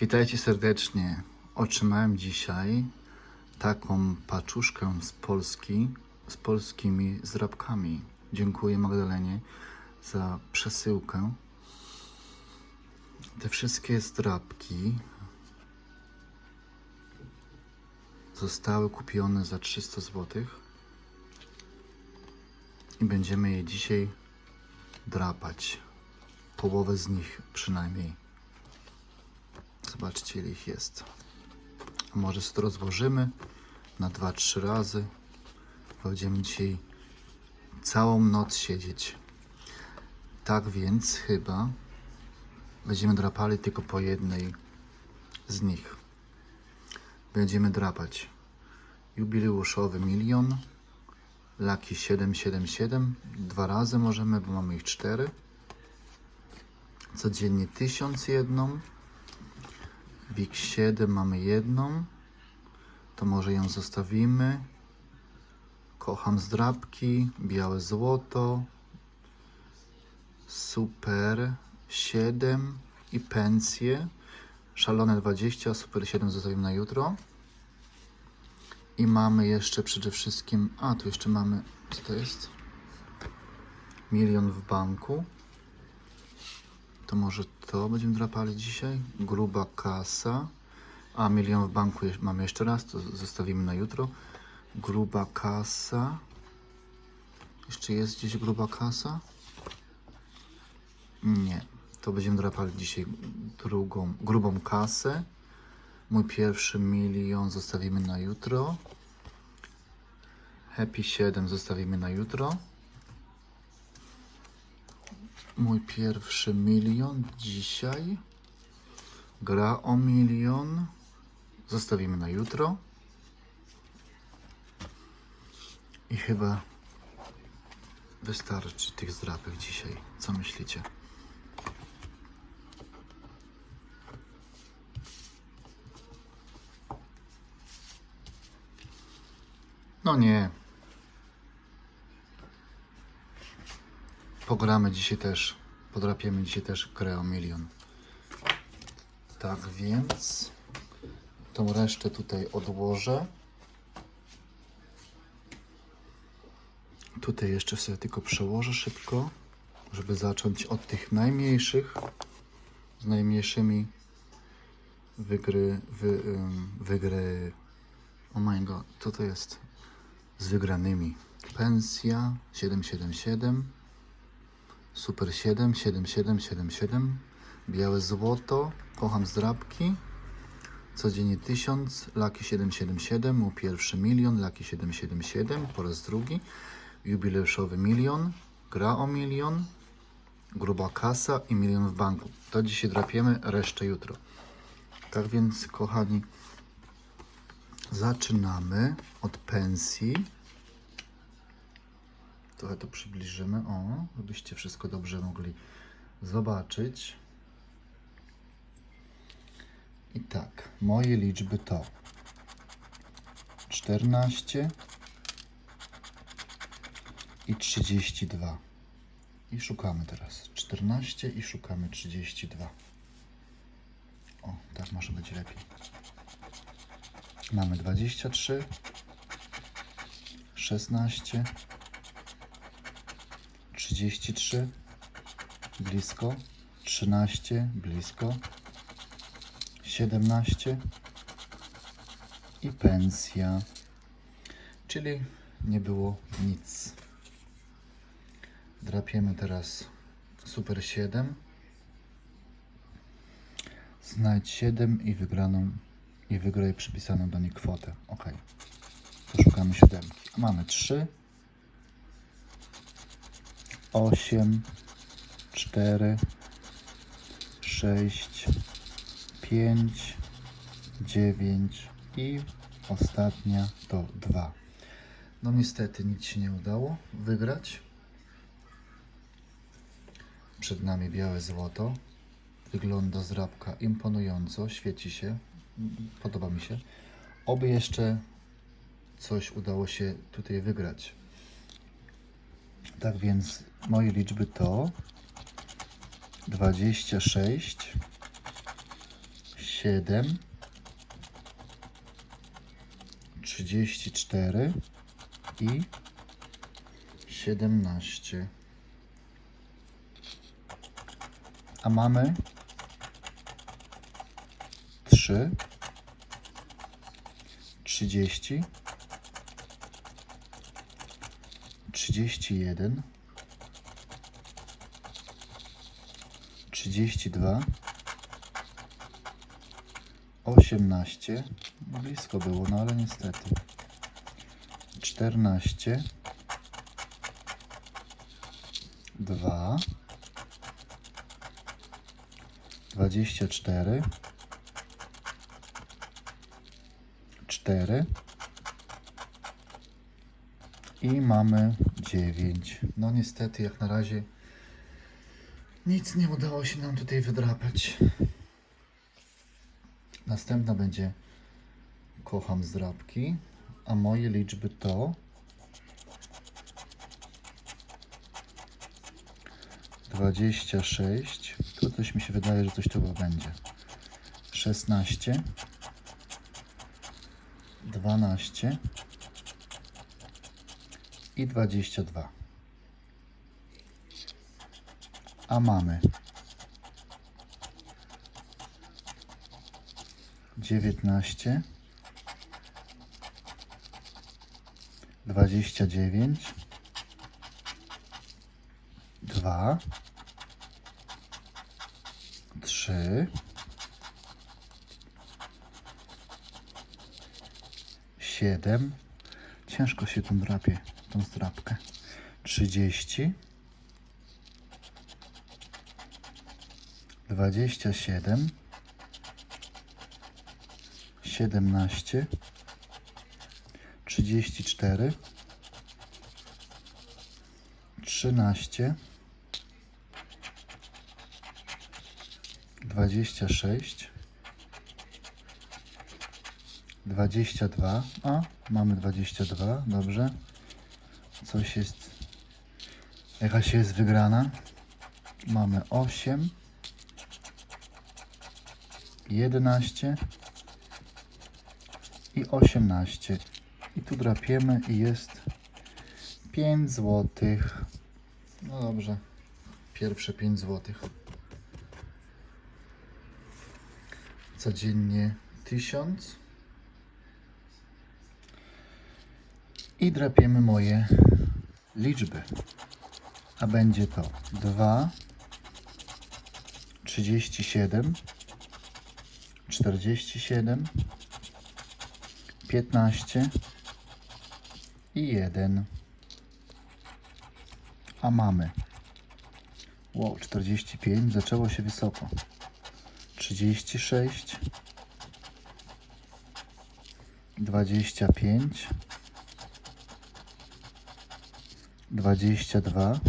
Witajcie serdecznie. Otrzymałem dzisiaj taką paczuszkę z Polski z polskimi zrabkami. Dziękuję Magdalenie za przesyłkę. Te wszystkie zdrabki zostały kupione za 300 zł i będziemy je dzisiaj drapać. Połowę z nich przynajmniej. Zobaczcie ile ich jest. Może to rozłożymy na 2-3 razy. Będziemy dzisiaj całą noc siedzieć. Tak więc chyba będziemy drapali tylko po jednej z nich. Będziemy drapać jubileuszowy milion, Lucky 777, dwa razy możemy, bo mamy ich cztery. Codziennie 1001. Big 7 mamy jedną. To może ją zostawimy. Kocham zdrabki, białe złoto. Super 7 i pensje. Szalone 20, super 7 zostawimy na jutro. I mamy jeszcze przede wszystkim, a tu jeszcze mamy, co to jest? Milion w banku. To może to będziemy drapali dzisiaj. Gruba kasa. A milion w banku mamy jeszcze raz, to zostawimy na jutro. Gruba kasa. Jeszcze jest gdzieś gruba kasa? Nie. To będziemy drapali dzisiaj drugą, grubą kasę. Mój pierwszy milion zostawimy na jutro. Happy 7 zostawimy na jutro. Mój pierwszy milion dzisiaj. Gra o milion. Zostawimy na jutro. I chyba wystarczy tych zdrapek dzisiaj. Co myślicie? No nie. Pogramy dzisiaj też. Podrapiemy dzisiaj też grę o milion. Tak więc tą resztę tutaj odłożę. Tutaj jeszcze sobie tylko przełożę szybko, żeby zacząć od tych najmniejszych. Z najmniejszymi wygry, wy, wygry. Oh my god, co to jest? Z wygranymi. Pensja 777. Super 7, 7777. Białe złoto. Kocham zdrabki. Codziennie 1000. Laki 777. Mój pierwszy milion. Laki 777. Po raz drugi. Jubileuszowy milion. Gra o milion. Gruba kasa i milion w banku. To dzisiaj drapiemy, resztę jutro. Tak więc, kochani, zaczynamy od pensji. Trochę to przybliżymy, o, żebyście wszystko dobrze mogli zobaczyć. I tak, moje liczby to 14 i 32. I szukamy teraz 14 i szukamy 32. O, tak może być lepiej. Mamy 23, 16, 33, blisko, 13, blisko, 17 i pensja, czyli nie było nic. Drapiemy teraz Super 7. Znajdź 7 i wygraną i wygraj przypisaną do niej kwotę. Ok. Poszukamy siódemki. Mamy 3, 8, 4, 6, 5, 9 i ostatnia to 2. No niestety nic się nie udało wygrać. Przed nami białe złoto. Wygląda zrabka imponująco, świeci się. Podoba mi się. Oby jeszcze coś udało się tutaj wygrać. Tak więc moje liczby to 26, 7, 34 i 17. A mamy 3, 30, 31, 32, 18, blisko było, no ale niestety, 14, 2, 24, 4 i mamy 9. No niestety, jak na razie nic nie udało się nam tutaj wydrapać. Następna będzie kocham zdrapki, a moje liczby to 26. Tu coś mi się wydaje, że coś tu będzie. 16 12 i 22. A mamy. 19 29 2 3 7 Ciężko się tą drapie, tą zdrapkę. 30 27 17 34 13 26 22 a mamy 22 dobrze. Coś jest jakaś jest wygrana. Mamy 8 11 i 18 i tu drapiemy i jest 5 złotych. No dobrze. Pierwsze 5 złotych. Codziennie 1000 i drapiemy moje liczby. A będzie to 2 37 47 15 i 1 a mamy. Wow, 45 zaczęło się wysoko. 36 25 22